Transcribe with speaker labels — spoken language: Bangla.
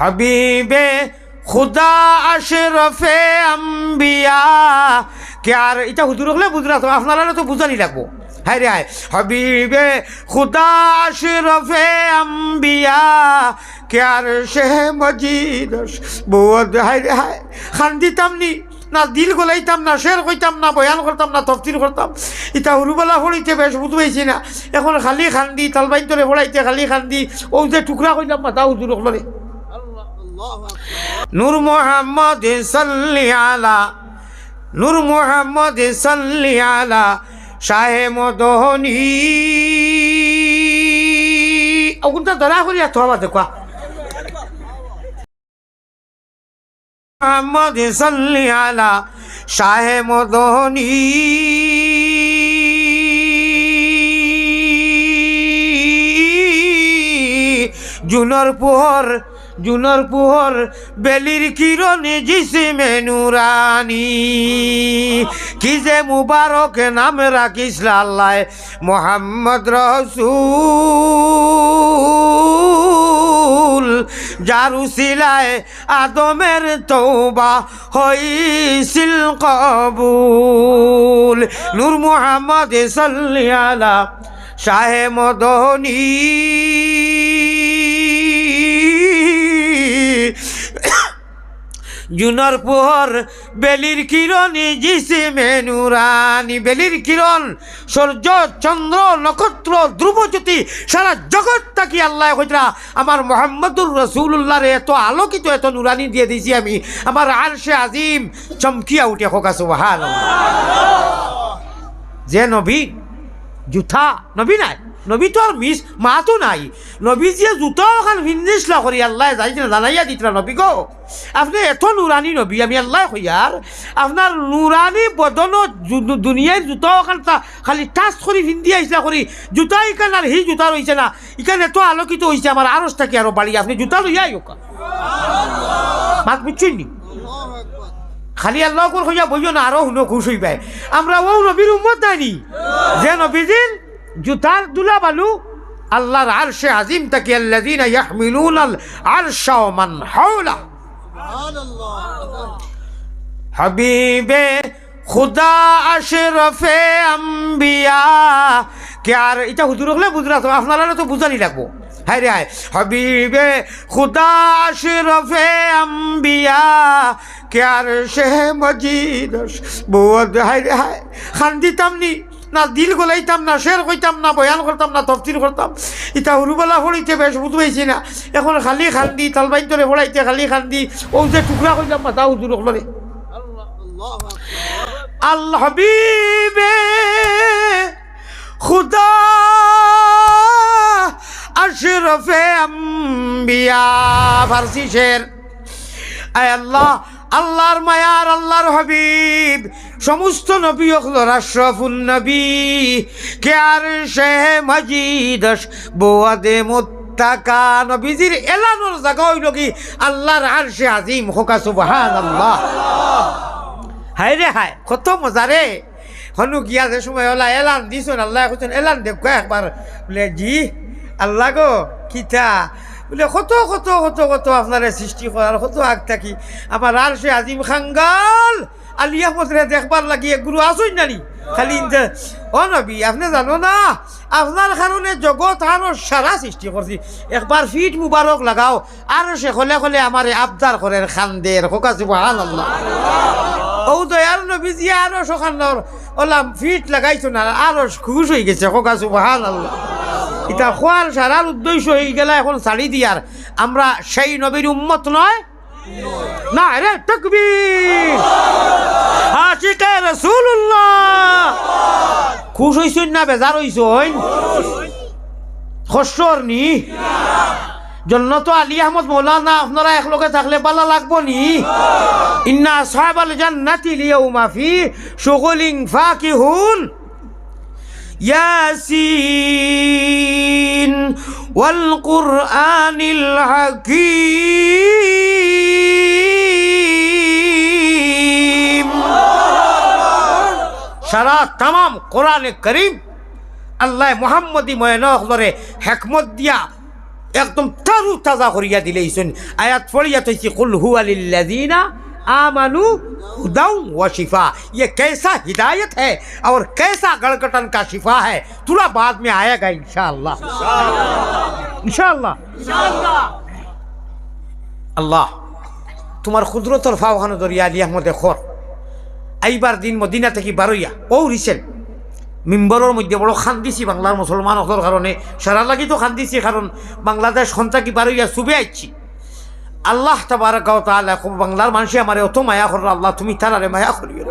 Speaker 1: হাবিবে খুদা আশরফে আম্বিয়া। কে আর এটা হুজুর হলে বুঝলা তো, আপনারা তো বুঝানি লাগবো। হায় রে হাবিবে খুদা আশরফে আম্বিয়া। কে আর সে মজিদ বহুত হায় রে হায়। খান দিতাম নি, না দিল গলাইতাম, না শের কইতাম, না বয়ান করতাম, না তফতির করতাম। ইটা হুরুবেলা পড়িতে বেশ বুঝ পাইছি না। এখন খালি খান্দি, তালবাইন তোরে পড়াইতে খালি খান্দি ও যে টুকরা কইলাম মাথা হুজুর ওগুলো নূর মোহাম্মদ সাল্লি আলা, নূর মোহাম্মদ সাল্লি আলা শাহে মদনী। ওগুনটা দরা করি এত আবার দেখো মোহাম্মদ সাল্লি আলা শাহে মদনী। জুনর পোহর জুনর পোহর বেলির কিরণে জিসিমে নুরানি কি যে মুবারক নাম রাখিস আল্লাহ মোহাম্মদ রসুল। যারু সিলায় আদমের তৌবা হইছিল কবুল। নূর মোহাম্মদ সাল্লি আলা শাহে মদনী। জুনর পোহর, বেলির কিরণে জিসে মেনুরানি বেলির কিরণ, সূর্য, চন্দ্র, নক্ষত্র, ধ্রুবজ্যোতি, সারা জগৎ তাকি আল্লাহ কইরা আমার মোহাম্মদুর রসুল্লাহর এত আলোকিত, এত নুরানি দিয়ে দিছি আমি। আমার আরশে আজিম চমকিয়া উঠে হোকা সুবহান যে নবী জুথা নবী নাই? নবী তো আর মিস মা তো নাই। নবী যে জুতা ওখান ভিন্দিসলা করি আল্লাহ যাই জানাইয়া দিতরা নবী গো। আপনি এত নুরানি নবী, আমি আল্লাহ হইয়ার আপনার নুরানি বদন দুনিয়ার জুতা ওখান তা খালি টাচ করি ভিন্দি আইসলা করি জুতা ইকান আর হি জুতা রয়েছে না। ইকান এত আলোকিত হয়েছে আমার আরস থাকি আরও বাড়ি আপনি জুতা লইয়াই ওকা মাত বুঝছেন নি? খালি আল্লাহ করে হইয়া বইও না আরও হুনো খুশ হইবে আমরা ও নবীর উম্মত নাইনি যে নবীজির জুতার দুলা বালু, আল্লাহর আরশে আজিম তাকে আল্লাযীনা ইয়াহমিলুনা আল আরশা মান হাওলা। হাবিবে খুদা আশরফে আম্বিয়া। কে আর এটা হুজুর হলে বুঝলা তো, আপনারা তো বুঝানি লাগবো। হায় রে হায়। হাবিবে খুদা আশরফে আম্বিয়া। কে আর সে মজিদ বহুত হায় রে হায়। খান দিতাম নি না দিল গলাইতাম না শের কইতাম না বয়ান করতাম না তফতির করতাম। ইটা হুরুবেলা পড়িতে বেশ বুঝ পাইছি না। এখন খালি খান্দি তালবাইন তোরে পড়াইতে খালি খান্দি, ও যে টুকরা কইলাম মাথা হুজুর ওগুলো আল হাবিবে, খুদা আশরফে আম্বিয়া, ফার্সি শের। আয় আল্লাহ, আল্লাহর মায়ার, আল্লাহর হাবিব। সমস্ত নবী অখলর আশরাফুন নবী। কে আর শেহ মজিদস বোয়াদে মুত্তাকা। নবীজির এলানোর জায়গা হইল কি? আল্লাহর আরশে আজিম হোকা আল্লাহ হায় রে হায়, কত মজা রে। হনু গিয়া যে সময় ওলা এলান দিছুন, আল্লাহ কইছেন, এলান দেব একবার। বলে, জি, আল্লাহ গো কিতা বলে, কত কত কত কত আপনারা সৃষ্টি করার, কত আগ থাকি। আমার আর সে আজিম খাঙ্গাল আলিয়া পত্রে দেখবার লাগি গুরু আসুন নানি। খালি ও নবী, আপনি জানো না? আপনার কারণে জগৎ আরও সারা সৃষ্টি করছি একবার ফিট মুবারক লাগাও আর সে খলে খলে আমার আবদার করেন খান্দের হোকা সুবহান ও দয়াল নবীজি আরও সখানোর ওলাম ফিট লাগাইছো না আরও খুশ হয়ে গেছে, হোকা সুবহান আল্লাহ এটা খোয়ার সারার উদ্দেশ্য হয়ে গেলে এখন ছাড়ি দিয়ার আমরা সেই নবীর উম্মত নয় নারে তকবীর। আশিকে রাসূলুল্লাহ। খুশ হইছুন না, বেজার হইছুন? খসর নি? জন্নত আলী আহমদ মৌলানা, আপনারা একলগে থাকলে পালা লাগবো নি? ইন্না সাহাবাল জান্নাতি লিয়াউমা ফি শুগুলিন ফাকিহুন। ইয়াসিন ওয়াল কুরআনিল হাকীম। সারা তাম কোরআনে করিম আল্লাহ মোহাম্মদী ময়নরে হেকমত দিয়া একদম তারু তাজা করিয়া দিলেইছেন আয়াত পড়িয়া তৈছি কুল হু আলিল্লাযিনা आमनु हुदम व शिफा ये कैसा हिदायत है और कैसा गड़गटन का शिफा है थोड़ा बाद में आएगा इंशाअल्लाह इंशाअल्लाह আল্লাহ তোমার ক্ষুদ্রতর ফাওখানো দরিয়া দিয়া মধ্যে খর আইবার দিন মদিনা থেকে বারইয়া ও রিসেন্ট মিম্বরের মধ্যে বড় খান্দিছি বাংলার মুসলমান হতর কারণে, সারা লাগি তো খান্দিছি, কারণ বাংলাদেশ সন্তাকি বারইয়া চুবে আইছি আল্লাহ তাআলা বাংলার মানুষে আমার অত মায়া করল আল্লাহ তুমি তারারে মায়া করিও।